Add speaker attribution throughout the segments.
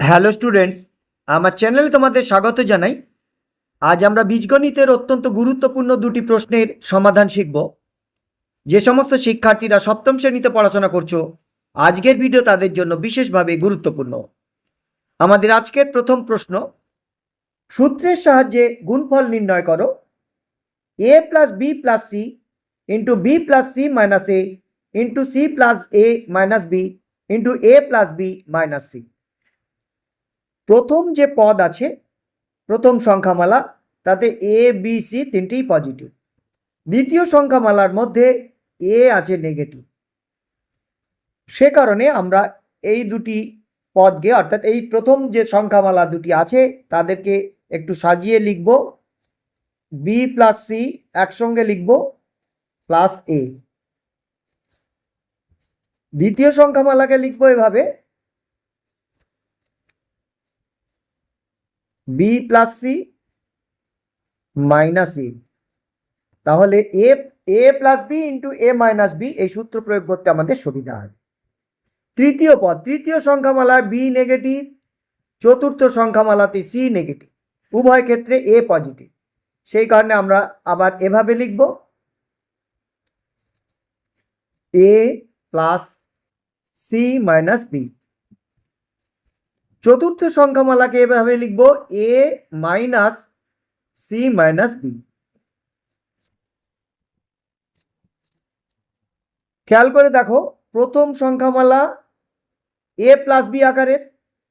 Speaker 1: Hello students, আমার চ্যানেলে তোমাদের স্বাগত জানাই। আজ আমরা বীজগণিতের অত্যন্ত গুরুত্বপূর্ণ দুটি প্রশ্নের সমাধান শিখব। যে সমস্ত শিক্ষার্থীরা সপ্তম শ্রেণীতে পড়াশোনা করছ, আজকের ভিডিও তাদের জন্য বিশেষভাবে গুরুত্বপূর্ণ। আমাদের আজকের প্রথম প্রশ্ন, সূত্রের সাহায্যে গুণফল নির্ণয় করো। A plus B plus C into B plus C minus A into C plus A minus B into A plus B minus C. প্রথম যে পদ আছে, প্রথম সংখ্যামালা, তাতে এ বি সি তিনটেই পজিটিভ দ্বিতীয় সংখ্যামালার মধ্যে এ আছে নেগেটিভ সে কারণে আমরা এই দুটি পদকে, অর্থাৎ এই প্রথম যে সংখ্যামালা দুটি আছে, তাদেরকে একটু সাজিয়ে লিখব। বি প্লাস সি একসঙ্গে লিখব প্লাস এ দ্বিতীয় সংখ্যামালাকে লিখব এভাবে। B plus C minus A তাহলে A A plus B into A minus B এই সূত্র প্রয়োগ করতে আমাদের সুবিধা হয় তৃতীয় পদ, তৃতীয় সংখ্যামালায় বি নেগেটিভ চতুর্থ সংখ্যামালাতে সি নেগেটিভ উভয় ক্ষেত্রে এ পজিটিভ সেই কারণে আমরা আবার এভাবে লিখব। A plus C minus B চতুর্থ সংখ্যামালাকে এভাবে লিখব A minus C minus B খেয়াল করে দেখো, প্রথম সংখ্যামালা এ প্লাস বি আকারের,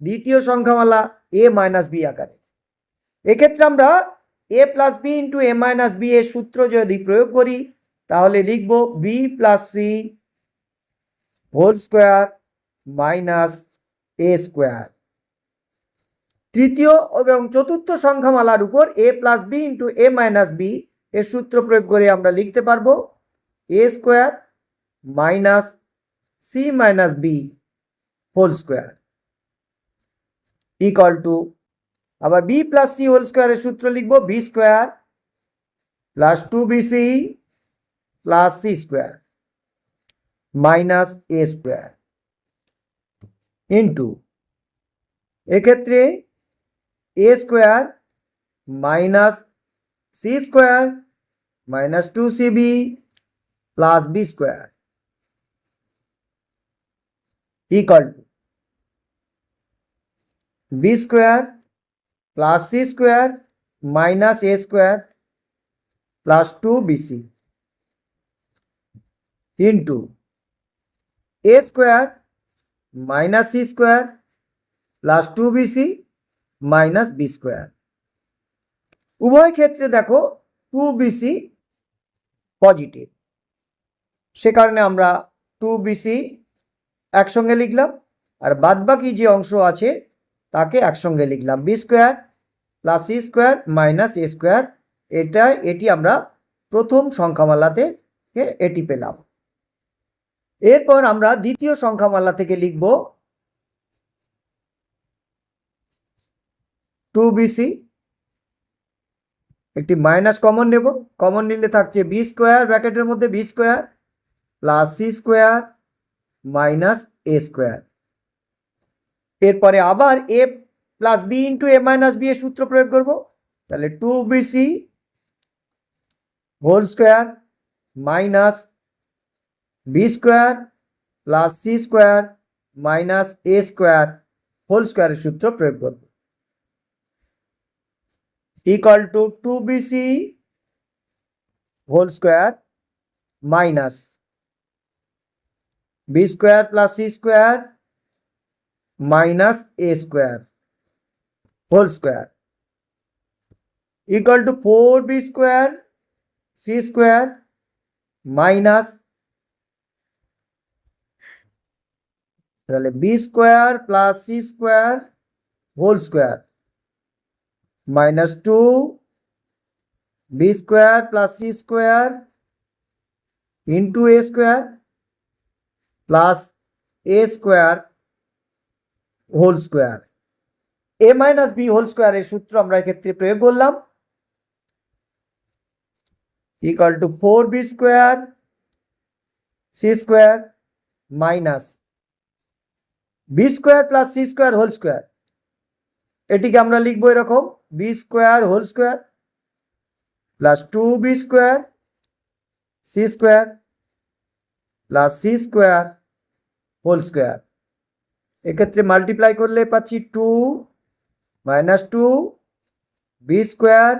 Speaker 1: দ্বিতীয় সংখ্যামালা এ মাইনাস বি আকারের। এক্ষেত্রে আমরা A plus B into A minus B এর সূত্র যদি প্রয়োগ করি, তাহলে লিখব B plus C whole square minus A square তৃতীয় এবং চতুর্থ সংখ্যামালার উপর A plus B into A minus B এর সূত্র প্রয়োগ করে আমরা লিখতে পারব A square minus C minus B whole square equal to আবার বি প্লাস সি হোল স্কোয়ারের সূত্র লিখব B square plus two B C plus C square minus A square into এক্ষেত্রে A square minus C square minus two C B plus B square equal to B square plus C square minus A square plus two BC into A square minus C square plus two BC minus B square উভয় ক্ষেত্রে দেখো to BC positive সে কারণে আমরা to BC একসঙ্গে লিখলাম, আর বাদবাকি যে অংশ আছে, তাকে একসঙ্গে লিখলাম। B square plus C square minus A square এটা, এটি আমরা প্রথম সংখ্যামালাতে কে, এটি পেলাম। এরপর আমরা দ্বিতীয় সংখ্যামালা থেকে লিখব টু বিসি একটি মাইনাস কমন নেব। কমন নিলে থাকছে বি স্কোয়ার, ব্র্যাকেটের মধ্যে B square plus C square minus A square. এরপরে আবার A plus B into A minus B এর সূত্র প্রয়োগ করব। তাহলে two BC whole square minus B square plus C square minus A square whole স্কোয়ারের সূত্র প্রয়োগ করব। Equal to 2bc whole square minus b square plus c square minus a square whole square equal to 4b square c square minus তাহলে B square plus C square whole square minus 2 b square plus c square into a square plus a square whole square a minus b whole square এর সূত্র আমরা এক্ষেত্রে প্রয়োগ করলাম equal to 4b square c square minus b square plus c square whole square এটিকে আমরা লিখব এরকম B square whole square plus two B square C square plus C square whole square এক্ষেত্রে মাল্টিপ্লাই করলে পাচ্ছি two minus two B square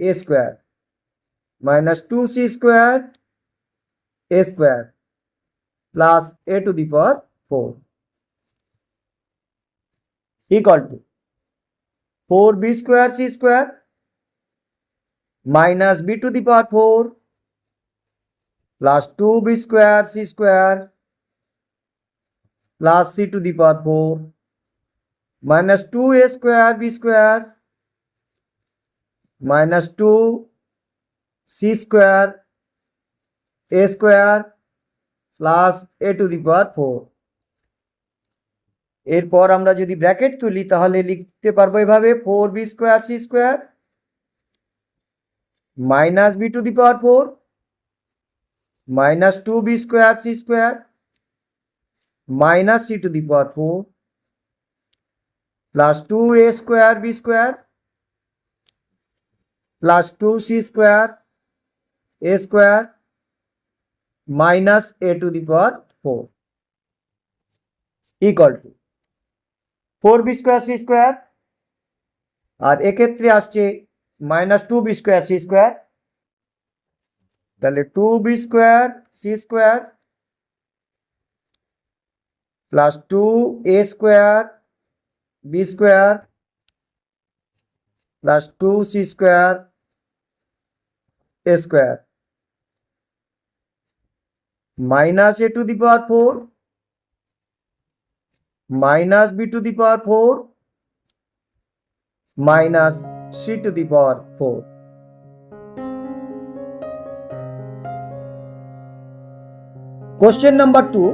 Speaker 1: A square minus two C square A square plus A to the power four equal to 4 b square c square minus b to the power 4 plus 2 b square c square plus c to the power 4 minus 2 a square b square minus 2 c square a square plus a to the power 4 এরপর আমরা যদি bracket তুলি, তাহলে লিখতে পারব এভাবে, four B square, C square, minus B to the power four, minus two B square, C square, minus C to the power four, plus two A square, B square, plus two C square, A square, minus A to the power four equal to four B square C square, আর এক্ষেত্রে আসছে minus two B square C square. তাহলে two B square C square plus two A square B square plus two C square A square. Minus A to the power four minus b to the power 4 minus c to the power 4. Question number two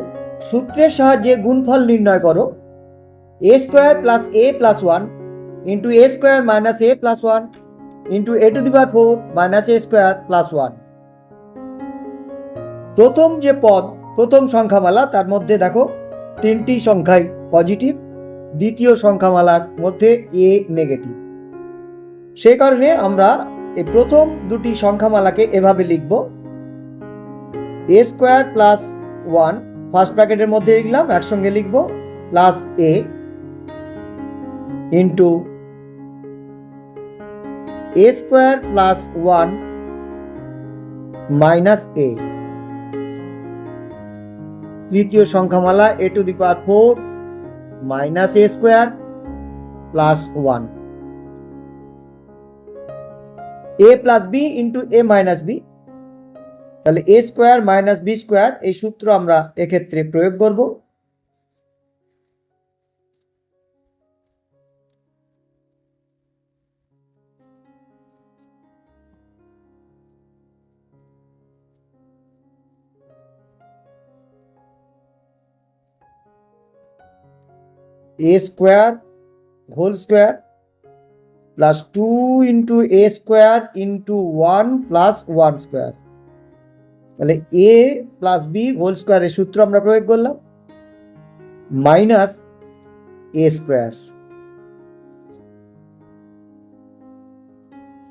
Speaker 1: সূত্রের সাহায্যে গুণফল নির্ণয় করো A square plus A plus one into A square minus A plus one into A to the power four minus A square plus one প্রথম যে পদ, প্রথম সংখ্যামালা, তার মধ্যে দেখো তিনটি সংখ্যাই পজিটিভ, দ্বিতীয় সংখ্যামালার মধ্যে এ নেগেটিভ সেই কারণে আমরা এই প্রথম দুটি সংখ্যামালাকে এভাবে লিখব। A square plus one first ব্র্যাকেটের মধ্যে লিখলাম, একসঙ্গে লিখব plus A into A square plus one minus A তৃতীয় সংখ্যামালা A to the power four minus A square plus one A plus B into A minus B তাহলে A square minus B square এই সূত্র আমরা এক্ষেত্রে প্রয়োগ করব। A square whole square plus two into A square into one plus one square তাহলে এ plus B whole স্কোয়ারের সূত্র আমরা প্রয়োগ করলাম minus A square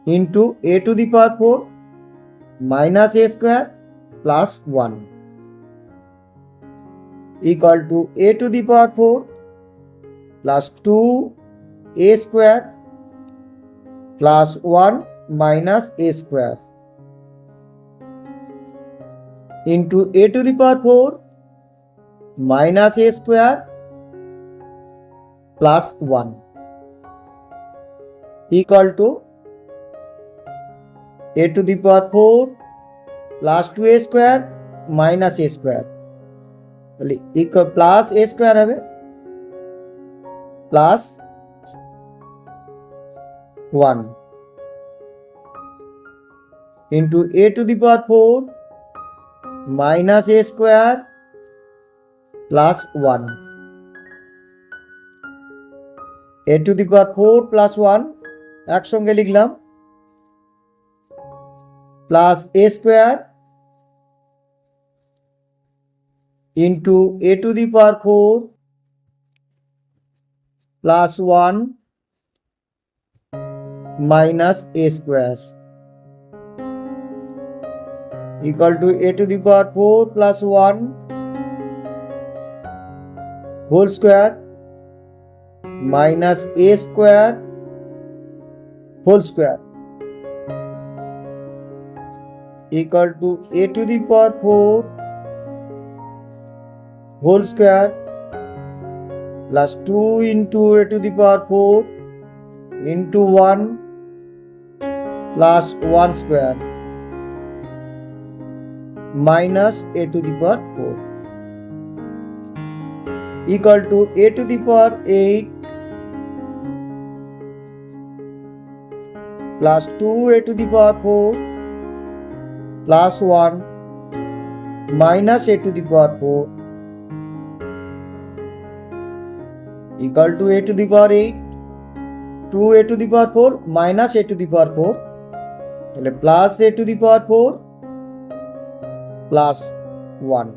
Speaker 1: into A to the power four minus A square plus one equal to a to the power 4 plus 2 a square plus 1 minus a square into a to the power 4 minus a square plus 1 equal to a to the power 4 plus 2a square minus a square তাহলে equal plus A square হবে plus one into A to the power four minus A square plus one A to the power four plus one একসঙ্গে লিখলাম plus A square into a to the power 4 plus 1 minus A square equal to A to the power four plus one whole square minus A square whole square equal to a to the power 4 whole square plus 2 into a to the power 4 into 1 plus 1 square minus a to the power 4 equal to a to the power 8 plus 2 a to the power 4 plus 1 minus a to the power 4 equal to a to the power 8 2 a to the power 4 minus a to the power 4 তাহলে plus A to the power four plus one